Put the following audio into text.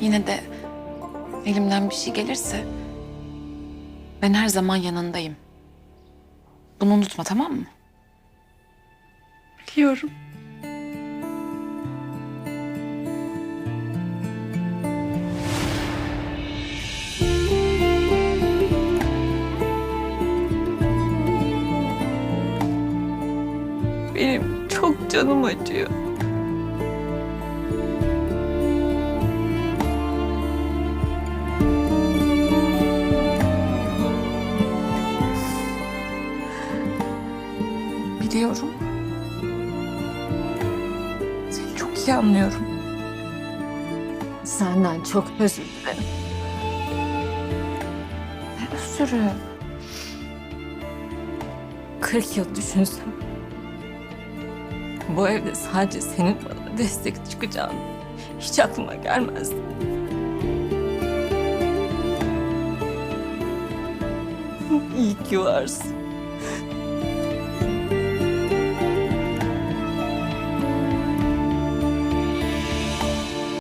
Yine de elimden bir şey gelirse ben her zaman yanındayım. Bunu unutma tamam mı? Biliyorum. Benim çok canım acıyor. Biliyorum. Seni çok iyi anlıyorum. Senden çok özür dilerim. Ne özürü. 40 yıl düşünsem. Bu evde sadece senin bana destek çıkacağını hiç aklıma gelmezdi. İyi ki varsın.